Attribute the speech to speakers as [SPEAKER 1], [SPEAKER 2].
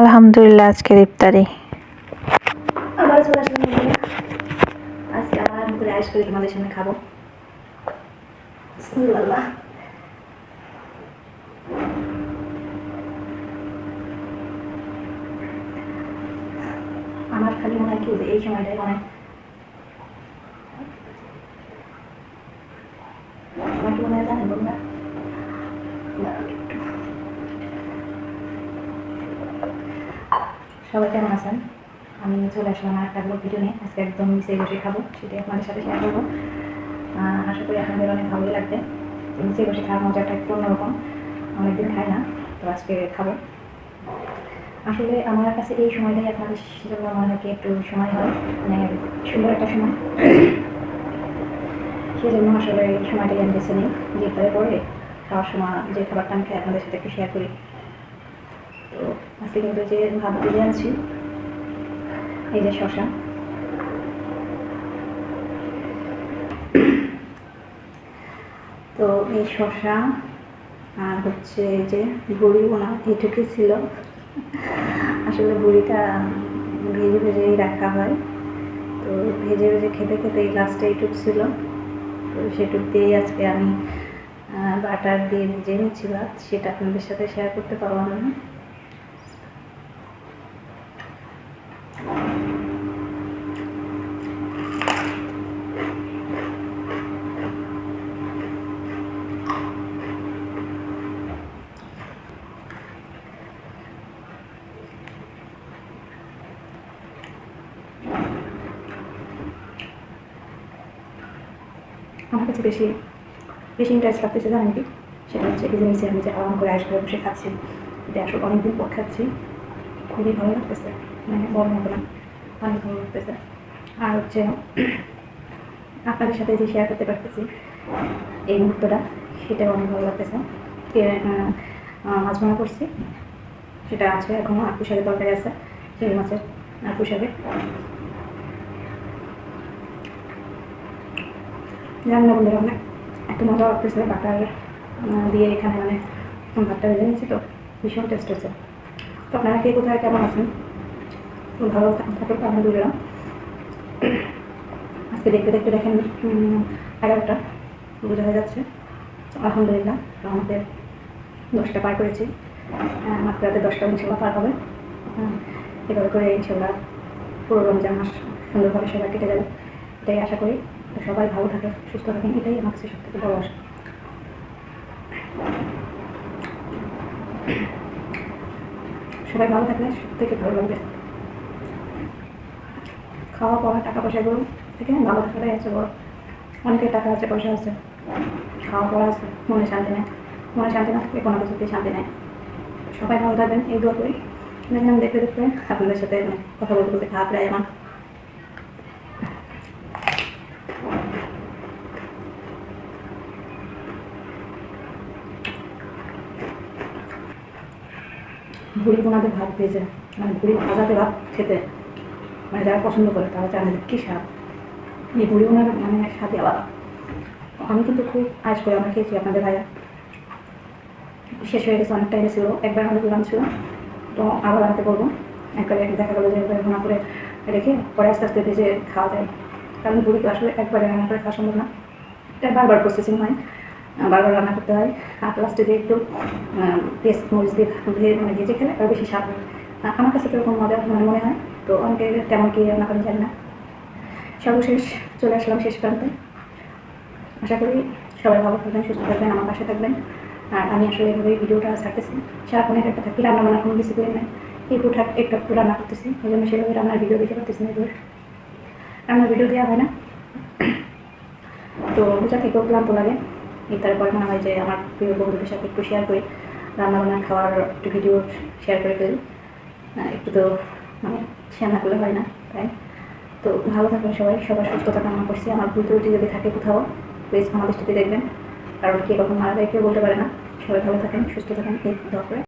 [SPEAKER 1] আলহামদুলিল্লাহ, আজকের ইফতারি।
[SPEAKER 2] আজকে বিসমিল্লাহ। আমার খালি মনে হয় কি এই সময়টাই মনে হয় আমার কি মনে হয় জানেন বন্ধুরা দাঁড়ান একটু। সবাই কেমন আছেন? আমি চলে আসলাম আর একটা ব্লগ ভিডিও নিয়ে। আজকে একদম মিশে বসে খাব, সেটাই আপনাদের সাথে শেয়ার করব। আশা করি আপনাদের অনেক ভালোই লাগবে। মিশে বসে খাওয়ার মজাটা একটু অন্যরকম। অনেকদিন খাই না, তো আজকে খাব। আসলে আমার কাছে এই সময়টাই আপনাদের জন্য মনে হয় একটু সময় হয় মানে সুন্দর একটা সময়। সেই জন্য আসলে এই সময়টাই আমি বেছে নিই। যে পরে খাওয়ার সময় যে খাবারটা আমি খাই, আপনাদের সাথে একটু শেয়ার করি। আজকে কিন্তু যে ভাত দিয়ে আনছি এই যে শশা তো এই শশা আর হচ্ছে এই যে বড়ি বোনা এইটুকুই ছিল। আসলে বড়িটা ভেজে ভেজেই রাখা হয়। তো ভেজে ভেজে খেতে খেতে এই লাস্টে এইটুক ছিল। তো সেটুক দিয়েই আজকে আমি বাটার দিয়ে ভেজে নিচ্ছি ভাত। সেটা আপনাদের সাথে শেয়ার করতে পারলাম না। আমার কাছে বেশি বেশি ইন্টারেস্ট লাগতেছে, জানেন কি? সেটা হচ্ছে এই যে নিচে আমি যে আরাম করে করে বসে খাচ্ছি এটা আসলে অনেকদিন পর খাচ্ছি, খুবই ভালো লাগতেছে মানে বড় মতো না, অনেক ভালো লাগতেছে। আর হচ্ছে, আপনাদের সাথে যে শেয়ার করতে পারতেছি, এই মুহূর্তটা, সেটাও অনেক ভালো লাগতেছে। মাছ ভাঙা করছি, সেটা আছে এখনও আটু শাকের তরকারি আছে চিংড়ি মাছের আটু শাকে জানি না বন্ধুরা মানে এত মজা লাগতেছে বাটার দিয়ে এখানে মানে ভাতটা ভেজে নিয়েছি তো, ভীষণ টেস্ট হচ্ছে তো আপনারা কে কোথায়, কেমন আছেন? ভালো থাকুন আলহামদুলিল্লাহ আজকে দেখতে দেখতে দেখেন এগারোটা, বোঝা হয়ে যাচ্ছে আলহামদুলিল্লাহ, আমাদের দশটা পার করেছি। মাত্র রাতে দশটা ইনশাল্লাহ পার হবে। এভাবে করে ইনশাল্লাহ পুরো রমজান মাস সুন্দরভাবে সবাই কেটে যাবে, এটাই আশা করি। সবাই ভালো থাকে সুস্থ থাকেন, এটাই আমার কাছে সব থেকে বড় আশা। সবাই ভালো থাকলে সব থেকে ভালো লাগবে। খাওয়া পড়া, টাকা পয়সাগুলো থেকে ভালো থাকাটাই আছে বড়। অনেকের টাকা আছে, পয়সা আছে, খাওয়া পড়া আছে, মনে শান্তি নেই। মনে শান্তি না থাকলে কোনো কিছুতেই শান্তি নেই। সবাই ভালো থাকবেন, এই দোয়া করি। দেখলাম দেখতে দেখতে আপনাদের সাথে কথা বলতে বলতে খাওয়া প্রায় আমার। ভুড়ি বোনাতে ভাত ভেজে মানে ভুড়ি ভাজাতে ভাত খেতে। মানে যারা পছন্দ করে তারা জানে কী স্বাদ। এই ভুড়ি বোনার মানে স্বাদই আলাদা। আমি কিন্তু খুব আজ করে আমরা খেয়েছি আপনাদের ভাইয়া। শেষ হয়ে গেছে অনেক টাইমে ছিল। একবার আমাদের দোকান ছিল। তো আবার আনতে বলব। একবারে দেখা গেলো যে একবারে ভোনা করে রেখে পরে আস্তে আস্তে ভেজে খাওয়া যায়। কারণ তো আসলে একবারে রান্না করে খাওয়া সম্ভব না। এটা বারবার প্রসেসিং হয় বারবার রান্না করতে হয়। আর লাস্টে দিয়ে একটু পেস্ট মরিচ দিয়ে মানে ভেজে খেলে আরও বেশি স্বাদ আমার কাছে তো এরকম মজা মানে মনে হয়, তো অনেকে তেমন কি রান্না করেন জানি না। সর্বশেষ চলে আসলাম শেষ প্রান্তে। আশা করি সবাই ভালো থাকবেন, সুস্থ থাকবেন, আমার পাশে থাকবেন। আর আমি আসলে এভাবে ভিডিওটা ছাড়তেছি। সারাক্ষণ এক একটা থাকি রান্না বান্না কোনো ডিসিপ্লিন নেই। একটু ঠাক একটু একটু রান্না করতেছি। এই জন্য সেভাবে রান্নার ভিডিও দিতে পারতেছি না এগুলো রান্নার ভিডিও দেওয়া হয় না। তো বোঝা থেকেও ক্লান্ত লাগে। এই তারপরে মনে হয় যে আমার প্রিয় বন্ধুদের সাথে একটু শেয়ার করি রান্নাবান্না খাওয়ার একটু ভিডিও শেয়ার করে ফেলি। একটু তো মানে শেয়ার না করলে হয় না, তাই। তো ভালো থাকবেন সবাই, সবার সুস্থতা কামনা করছি। আমার ভুল ত্রুটি যদি থাকে কোথাও প্লিজ আমার দৃষ্টিতে দেখবেন। কারণ কে কখন মারা যায় কেউ বলতে পারে না। সবাই ভালো থাকেন, সুস্থ থাকেন, এই দরকার করে।